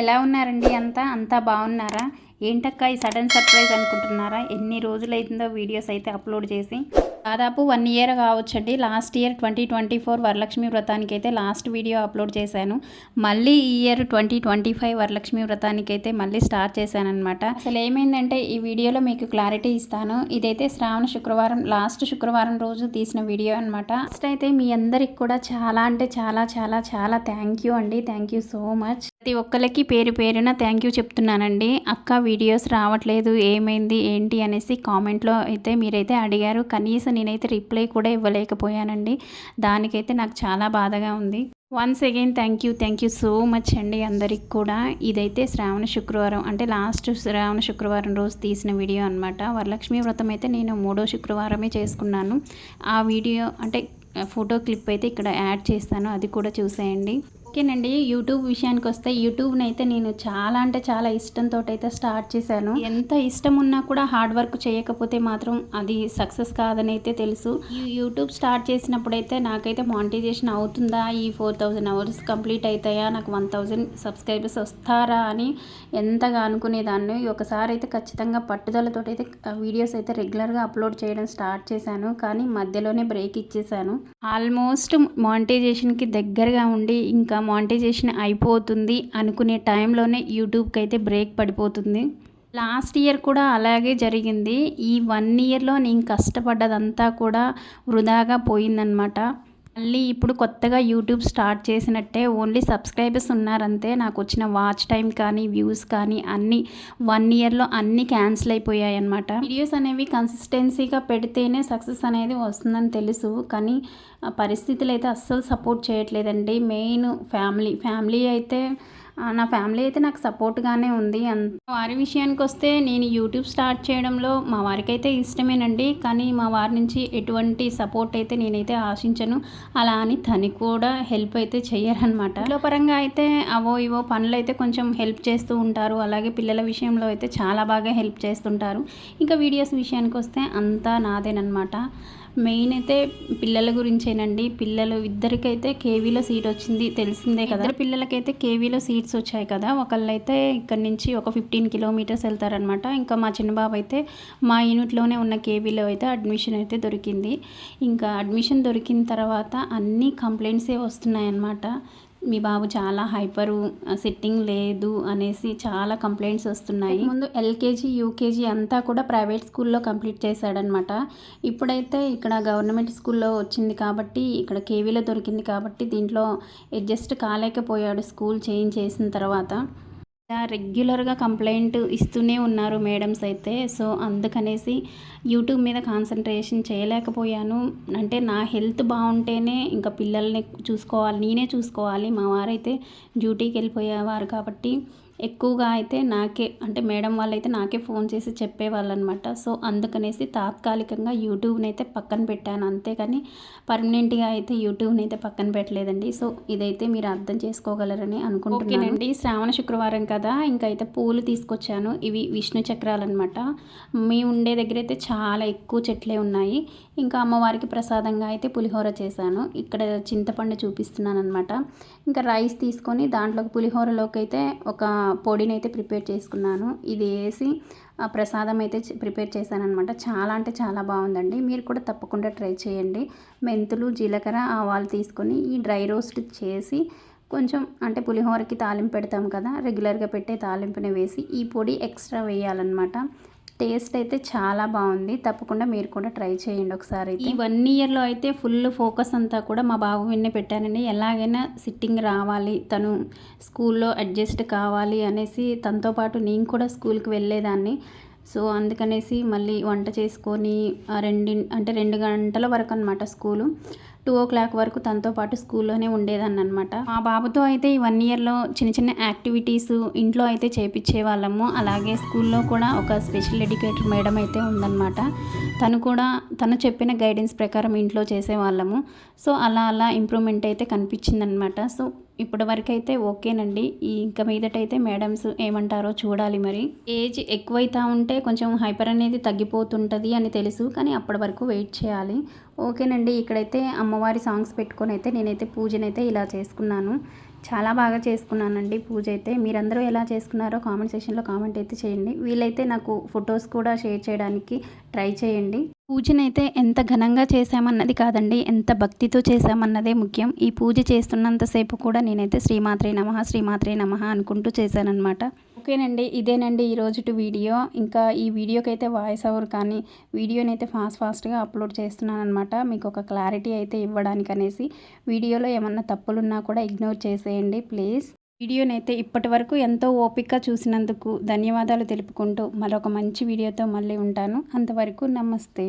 ఎలా ఉన్నారండి అంతా? అంతా బాగున్నారా? ఏంటక్క ఈ సడన్ సర్ప్రైజ్ అనుకుంటున్నారా? ఎన్ని రోజులైందో వీడియోస్ అయితే అప్లోడ్ చేసి. దాదాపు one year కావచ్చండి. Last year twenty twenty four Varalakshmi వ్రతానికి అయితే లాస్ట్ వీడియో అప్లోడ్ చేశాను. మళ్ళీ ఈ year twenty twenty five Varalakshmi వ్రతానికి అయితే మళ్ళీ స్టార్ట్ చేశాను అనమాట అసలు ఏమైందంటే ఈ వీడియోలో మీకు క్లారిటీ ఇస్తాను. ఇదైతే శ్రావణ శుక్రవారం లాస్ట్ శుక్రవారం రోజు తీసిన వీడియో అనమాట ఫస్ట్ అయితే మీ అందరికి కూడా చాలా అంటే చాలా చాలా చాలా థ్యాంక్ యూ అండి. థ్యాంక్ యూ సో మచ్ ప్రతి ఒక్కరికి పేరు పేరున థ్యాంక్ యూ చెప్తున్నానండి. అక్క వీడియోస్ రావట్లేదు ఏమైంది ఏంటి అనేసి కామెంట్లో అయితే మీరైతే అడిగారు. కనీసం నేనైతే రిప్లై కూడా ఇవ్వలేకపోయానండి. దానికైతే నాకు చాలా బాధగా ఉంది. Once again thank you thank you so much అండి అందరికి కూడా. ఇదైతే శ్రావణ శుక్రవారం అంటే లాస్ట్ శ్రావణ శుక్రవారం రోజు తీసిన వీడియో అనమాట వరలక్ష్మి వ్రతం అయితే నేను మూడో శుక్రవారమే చేసుకున్నాను. ఆ వీడియో అంటే ఫోటో క్లిప్ అయితే ఇక్కడ యాడ్ చేస్తాను అది కూడా చూసేయండి. ఓకేనండి యూట్యూబ్ విషయానికి వస్తే యూట్యూబ్ని అయితే నేను చాలా అంటే చాలా ఇష్టంతో అయితే స్టార్ట్ చేశాను. ఎంత ఇష్టం ఉన్నా కూడా హార్డ్ వర్క్ చేయకపోతే మాత్రం అది సక్సెస్ కాదని అయితే తెలుసు యూట్యూబ్ స్టార్ట్ చేసినప్పుడు అయితే నాకైతే మానిటైజేషన్ అవుతుందా? ఈ ఫోర్ థౌజండ్ అవర్స్ కంప్లీట్ అవుతాయా నాకు వన్ థౌజండ్ సబ్స్క్రైబర్స్ వస్తారా అని ఎంతగా అనుకునేదాన్ని. ఒకసారి అయితే ఖచ్చితంగా పట్టుదలతో అయితే వీడియోస్ అయితే రెగ్యులర్గా అప్లోడ్ చేయడం స్టార్ట్ చేశాను. కానీ మధ్యలోనే బ్రేక్ ఇచ్చేసాను ఆల్మోస్ట్ మానిటైజేషన్కి దగ్గరగా ఉండి ఇంకా మానిటైజేషన్ అయిపోతుంది అనుకునే టైంలోనే యూట్యూబ్కి అయితే బ్రేక్ పడిపోతుంది. లాస్ట్ ఇయర్ కూడా అలాగే జరిగింది. ఈ వన్ ఇయర్లో నేను కష్టపడ్డదంతా కూడా వృధాగా పోయిందనమాట మళ్ళీ ఇప్పుడు కొత్తగా యూట్యూబ్ స్టార్ట్ చేసినట్టే ఓన్లీ సబ్స్క్రైబర్స్ ఉన్నారంతే. నాకు వచ్చిన వాచ్ టైం కానీ వ్యూస్ కానీ అన్నీ వన్ ఇయర్లో అన్నీ క్యాన్సిల్ అయిపోయాయి అనమాట వీడియోస్ అనేవి కన్సిస్టెన్సీగా పెడితేనే సక్సెస్ అనేది వస్తుందని తెలుసు. కానీ పరిస్థితులు అయితే అస్సలు సపోర్ట్ చేయట్లేదండి. మెయిన్ ఫ్యామిలీ ఫ్యామిలీ అయితే నా ఫ్యామిలీ అయితే నాకు సపోర్ట్గానే ఉంది. వారి విషయానికి వస్తే నేను యూట్యూబ్ స్టార్ట్ చేయడంలో మా వారికి అయితే ఇష్టమేనండి. కానీ మా వారి నుంచి ఎటువంటి సపోర్ట్ అయితే నేనైతే ఆశించను. అలా అని తను కూడా హెల్ప్ అయితే చెయ్యరనమాట ఇంట్లో పరంగా అయితే అవో ఇవో పనులు అయితే కొంచెం హెల్ప్ చేస్తూ ఉంటారు. అలాగే పిల్లల విషయంలో అయితే చాలా బాగా హెల్ప్ చేస్తుంటారు. ఇంకా వీడియోస్ విషయానికి వస్తే అంతా నాదేనమాట మెయిన్ అయితే పిల్లల గురించేనండి. పిల్లలు ఇద్దరికైతే కేవీలో సీట్ వచ్చింది తెలిసిందే కదా. పిల్లలకైతే కేవీలో సీట్స్ వచ్చాయి కదా. ఒకళ్ళైతే ఇక్కడ నుంచి ఒక ఫిఫ్టీన్ కిలోమీటర్స్ వెళ్తారనమాట ఇంకా మా చిన్నబాబు అయితే మా యూనిట్లోనే ఉన్న కేవీలో అయితే అడ్మిషన్ అయితే దొరికింది. ఇంకా అడ్మిషన్ దొరికిన తర్వాత అన్ని కంప్లైంట్సే వస్తున్నాయన్నమాట. మీ బాబు చాలా హైపరు సిట్టింగ్ లేదు అనేసి చాలా కంప్లైంట్స్ వస్తున్నాయి. ముందు ఎల్కేజీ యూకేజీ అంతా కూడా ప్రైవేట్ స్కూల్లో కంప్లీట్ చేశాడనమాట ఇప్పుడైతే ఇక్కడ గవర్నమెంట్ స్కూల్లో వచ్చింది కాబట్టి ఇక్కడ కేవీలో దొరికింది కాబట్టి దీంట్లో అడ్జస్ట్ కాలేకపోయాడు స్కూల్ చేంజ్ చేసిన తర్వాత. రెగ్యులర్గా కంప్లైంట్ ఇస్తూనే ఉన్నారు మేడమ్స్ అయితే. సో అందుకనేసి యూట్యూబ్ మీద కాన్సన్ట్రేషన్ చేయలేకపోయాను. అంటే నా హెల్త్ బాగుంటేనే ఇంకా పిల్లల్ని చూసుకోవాలి నేనే చూసుకోవాలి. మా వారైతే డ్యూటీకి వెళ్ళిపోయేవారు కాబట్టి ఎక్కువగా అయితే నాకే అంటే మేడం వాళ్ళైతే నాకే ఫోన్ చేసి చెప్పేవాళ్ళు అనమాట సో అందుకనేసి తాత్కాలికంగా యూట్యూబ్ని అయితే పక్కన పెట్టాను. అంతేకాని పర్మనెంట్గా అయితే యూట్యూబ్ని అయితే పక్కన పెట్టలేదండి. సో ఇదైతే మీరు అర్థం చేసుకోగలరని అనుకుంటున్నానండి శ్రావణ శుక్రవారం కదా ఇంకా అయితే పూలు తీసుకొచ్చాను. ఇవి విష్ణు చక్రాలు అనమాట మీ ఉండే దగ్గర అయితే చాలా ఎక్కువ చెట్లే ఉన్నాయి. ఇంకా అమ్మవారికి ప్రసాదంగా అయితే పులిహోర చేశాను. ఇక్కడ చింతపండు చూపిస్తున్నాను అనమాట ఇంకా రైస్ తీసుకొని దాంట్లోకి పులిహోరలోకి అయితే ఒక పొడిని అయితే ప్రిపేర్ చేసుకున్నాను. ఇది వేసి ప్రసాదం అయితే ప్రిపేర్ చేశానమాట చాలా అంటే చాలా బాగుందండి. మీరు కూడా తప్పకుండా ట్రై చేయండి. మెంతులు జీలకర్ర ఆవాలు తీసుకొని ఈ డ్రై రోస్ట్ చేసి కొంచెం అంటే పులిహోరకి తాలింపు పెడతాం కదా రెగ్యులర్గా పెట్టే తాలింపుని వేసి ఈ పొడి ఎక్స్ట్రా వేయాలన్నమాట. టేస్ట్ అయితే చాలా బాగుంది. తప్పకుండా మీరు కూడా ట్రై చేయండి ఒకసారి ఈ వన్ ఇయర్లో అయితే ఫుల్ ఫోకస్ అంతా కూడా మా బాబు విన్నే పెట్టానండి. ఎలాగైనా సిట్టింగ్ రావాలి తను స్కూల్లో అడ్జస్ట్ కావాలి అనేసి తనతో పాటు నేను కూడా స్కూల్కి వెళ్ళేదాన్ని. సో అందుకనేసి మళ్ళీ వంట చేసుకొని రెండు అంటే రెండు గంటల వరకు అనమాట స్కూలు. టూ ఓ క్లాక్ వరకు తనతో పాటు స్కూల్లోనే ఉండేదాన్ని అనమాట మా బాబుతో అయితే ఈ వన్ ఇయర్లో చిన్న చిన్న యాక్టివిటీస్ ఇంట్లో అయితే చేపించే వాళ్ళము. అలాగే స్కూల్లో కూడా ఒక స్పెషల్ ఎడ్యుకేటర్ మేడం అయితే ఉందన్నమాట. తను కూడా తను చెప్పిన గైడెన్స్ ప్రకారం ఇంట్లో చేసేవాళ్ళము సో అలా అలా ఇంప్రూవ్మెంట్ అయితే కనిపించిందనమాట సో ఇప్పటి వరకు అయితే ఓకేనండి. ఈ ఇంకా మీదటైతే మేడమ్స్ ఏమంటారో చూడాలి మరి. ఏజ్ ఎక్కువైతా ఉంటే కొంచెం హైపర్ అనేది తగ్గిపోతుంటుంది అని తెలుసు. కానీ అప్పటి వరకు వెయిట్ చేయాలి. ఓకేనండి. ఇక్కడైతే అమ్మవారి సాంగ్స్ పెట్టుకొని అయితే నేనైతే పూజనైతే ఇలా చేసుకున్నాను. చాలా బాగా చేసుకున్నానండి పూజ అయితే మీరందరూ ఎలా చేసుకున్నారో కామెంట్ సెక్షన్లో కామెంట్ అయితే చేయండి. వీలైతే నాకు ఫొటోస్ కూడా షేర్ చేయడానికి ట్రై చేయండి. పూజనైతే ఎంత ఘనంగా చేశామన్నది కాదండి ఎంత భక్తితో చేశామన్నదే ముఖ్యం. ఈ పూజ చేస్తున్నంతసేపు కూడా నేనైతే శ్రీమాత్రే నమ శ్రీమాత్రే నమ అనుకుంటూ చేశానన్నమాట. ఓకేనండి ఇదేనండి ఈ వీడియో. ఇంకా ఈ వీడియోకి అయితే వాయిస్ ఓవర్ కానీ వీడియోని అయితే ఫాస్ట్ ఫాస్ట్గా అప్లోడ్ చేస్తున్నాను అనమాట మీకు ఒక క్లారిటీ అయితే ఇవ్వడానికి అనేసి వీడియోలో ఏమన్నా తప్పులున్నా కూడా ఇగ్నోర్ చేసేయండి ప్లీజ్. వీడియోనైతే ఇప్పటి వరకు ఎంతో ఓపిక చూసినందుకు ధన్యవాదాలు తెలుపుకుంటూ మరొక మంచి వీడియోతో మళ్ళీ ఉంటాను. అంతవరకు నమస్తే.